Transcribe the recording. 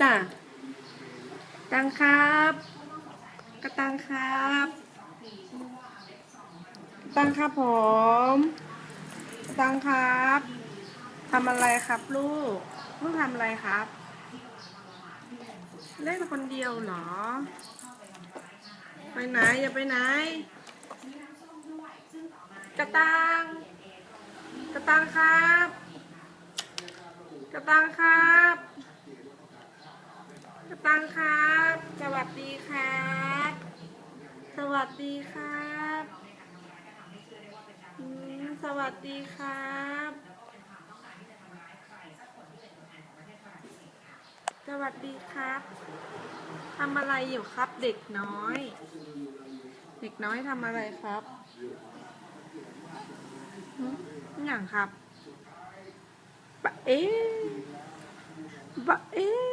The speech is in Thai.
จ้ะตังครับ กระตังครับกระตังครับผมกระตังครับทำอะไรครับลูกลูกทำอะไรครับเล่นคนเดียวเหรอ ไปไหนอย่าไปไหน กระตัง กระตังครับ กระตังครับ กระตังครับ สวัสดีครับ สวัสดีครับสวัสดีครับ สวัสดีครับทำอะไรอยู่ครับเด็กน้อย เด็กน้อยทำอะไรครับหึอย่างครับบะเอ๊ะบะเอ๊ะ